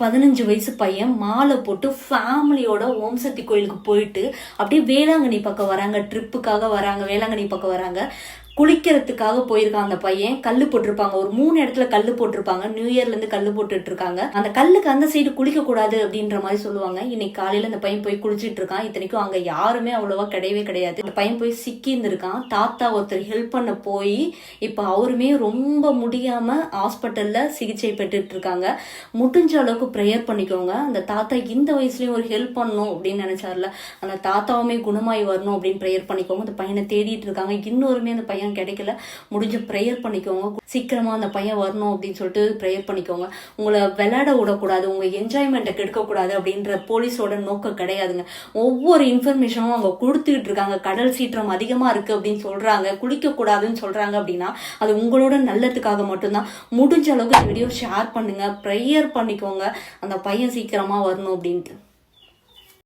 பதினஞ்சு வயசு பையன் மாலை போட்டு ஃபேமிலியோட ஓம் சக்தி கோயிலுக்கு போயிட்டு அப்படியே வேளாங்கண்ணி பக்கம் வராங்க ட்ரிப்புக்காக வராங்க வேளாங்கண்ணி பக்கம் வராங்க. குளிக்கிறதுக்காக போயிருக்கான் அந்த பையன். கல் போட்டிருப்பாங்க. ஒரு மூணு இடத்துல கல் போட்டிருப்பாங்க. நியூ இயர்ல இருந்து கல்லு போட்டுட்டு இருக்காங்க அந்த கல்லுக்கு அந்த சைடு குளிக்க கூடாது அப்படின்ற மாதிரி சொல்லுவாங்க. இன்னைக்கு காலையில அந்த பையன் போய் குளிச்சிட்டு இருக்கான் இத்தனைக்கும் அங்க யாருமே அவ்வளவா கிடையவே கிடையாது. அந்த பையன் போய் சிக்கி இருந்திருக்கான் தாத்தா ஒருத்தர் ஹெல்ப் பண்ண போய் இப்ப அவருமே ரொம்ப முடியாம ஹாஸ்பிட்டல்ல சிகிச்சை பெற்றுட்டு இருக்காங்க முடிஞ்ச அளவுக்கு ப்ரேயர் பண்ணிக்கோங்க. அந்த தாத்தா இந்த வயசுலயும் ஒரு ஹெல்ப் பண்ணணும் அப்படின்னு நினைச்சார்ல. அந்த தாத்தாவுமே குணமாய் வரணும் அப்படின்னு ப்ரேயர் பண்ணிக்கோங்க. அந்த பையனை தேடிட்டு இருக்காங்க இன்னொருமே அந்த பையன் கிடைக்கல. முடிஞ்ச ப்ரேயர் பண்ணிக்கோங்க. சீக்கிரமா அந்த பையன் வரணும் அப்படின்னு சொல்லிட்டு ப்ரேயர் பண்ணிக்கோங்க. உங்களை விளையாட விடக்கூடாது உங்க என்ஜாய்மெண்ட்டை கெடுக்கக்கூடாது அப்படின்ற போலீஸோட நோக்கம் கிடையாதுங்க. ஒவ்வொரு இன்ஃபர்மேஷனும் அவங்க கொடுத்துக்கிட்டு இருக்காங்க. கடல் சீற்றம் அதிகமா இருக்கு அப்படின்னு சொல்றாங்க. குளிக்கக்கூடாதுன்னு சொல்கிறாங்க சொல்றாங்க அப்படின்னா அது உங்களோட நல்லதுக்காக மட்டும்தான். முடிஞ்ச அளவுக்கு வீடியோ ஷேர் பண்ணுங்க. ப்ரேயர் பண்ணிக்கோங்க. அந்த பையன் சீக்கிரமா வரணும் அப்படின்ட்டு.